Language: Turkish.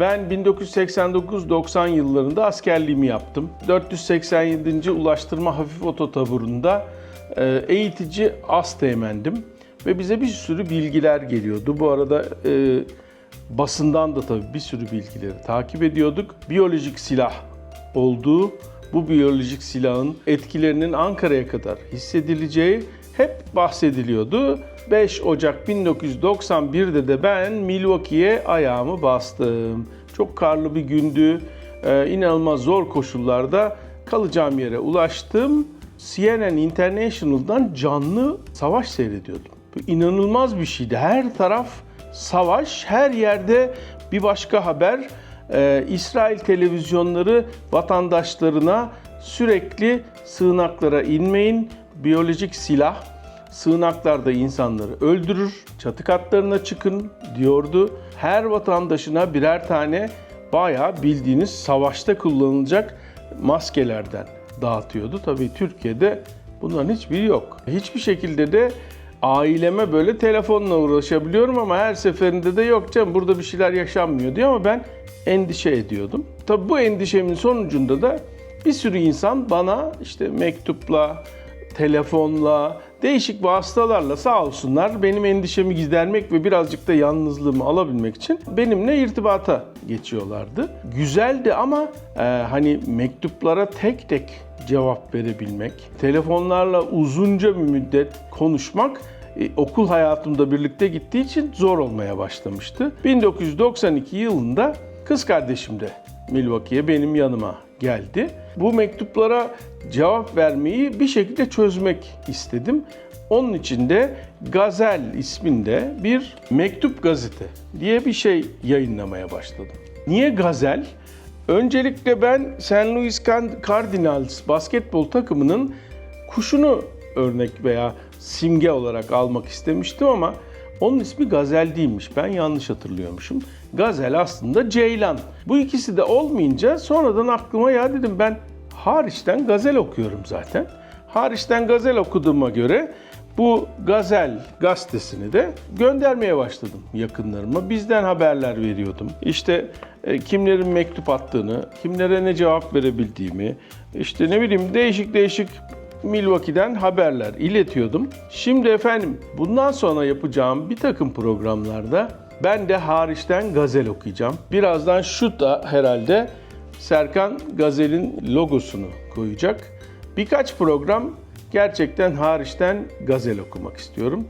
Ben 1989-90 yıllarında askerliğimi yaptım. 487. Ulaştırma Hafif Ototaburu'nda e, eğitici asteğmendim. Ve bize bir sürü bilgiler geliyordu. Bu arada e, basından da tabii bir sürü bilgileri takip ediyorduk. Biyolojik silah olduğu, bu biyolojik silahın etkilerinin Ankara'ya kadar hissedileceği hep bahsediliyordu. 5 Ocak 1991'de de ben Milwaukee'ye ayağımı bastım. Çok karlı bir gündü. Ee, inanılmaz zor koşullarda kalacağım yere ulaştım. CNN International'dan canlı savaş seyrediyordum. İnanılmaz bir şeydi. Her taraf savaş, her yerde bir başka haber. Ee, İsrail televizyonları vatandaşlarına sürekli sığınaklara inmeyin, biyolojik silah sığınaklarda insanları öldürür, çatı katlarına çıkın diyordu. Her vatandaşına birer tane bayağı bildiğiniz savaşta kullanılacak maskelerden dağıtıyordu. Tabii Türkiye'de bunların hiçbiri yok. Hiçbir şekilde de aileme böyle telefonla uğraşabiliyorum ama her seferinde de yok canım burada bir şeyler yaşanmıyor diyor ama ben endişe ediyordum. Tabii bu endişemin sonucunda da bir sürü insan bana işte mektupla, telefonla, değişik vasıtalarla sağ olsunlar benim endişemi gidermek ve birazcık da yalnızlığımı alabilmek için benimle irtibata geçiyorlardı. Güzeldi ama e, hani mektuplara tek tek cevap verebilmek, telefonlarla uzunca bir müddet konuşmak e, okul hayatımda birlikte gittiği için zor olmaya başlamıştı. 1992 yılında kız kardeşim de Milwaukee'ye benim yanıma geldi. Bu mektuplara cevap vermeyi bir şekilde çözmek istedim. Onun için de Gazel isminde bir mektup gazete diye bir şey yayınlamaya başladım. Niye Gazel? Öncelikle ben St. Louis Cardinals basketbol takımının kuşunu örnek veya simge olarak almak istemiştim ama onun ismi Gazel değilmiş. Ben yanlış hatırlıyormuşum. Gazel aslında Ceylan. Bu ikisi de olmayınca sonradan aklıma ya dedim ben hariçten gazel okuyorum zaten. Hariçten gazel okuduğuma göre bu Gazel gazetesini de göndermeye başladım yakınlarıma. Bizden haberler veriyordum. İşte e, kimlerin mektup attığını, kimlere ne cevap verebildiğimi, işte ne bileyim değişik değişik Milwaukee'den haberler iletiyordum. Şimdi efendim bundan sonra yapacağım bir takım programlarda ben de hariçten gazel okuyacağım. Birazdan şu da herhalde Serkan Gazel'in logosunu koyacak. Birkaç program gerçekten hariçten gazel okumak istiyorum.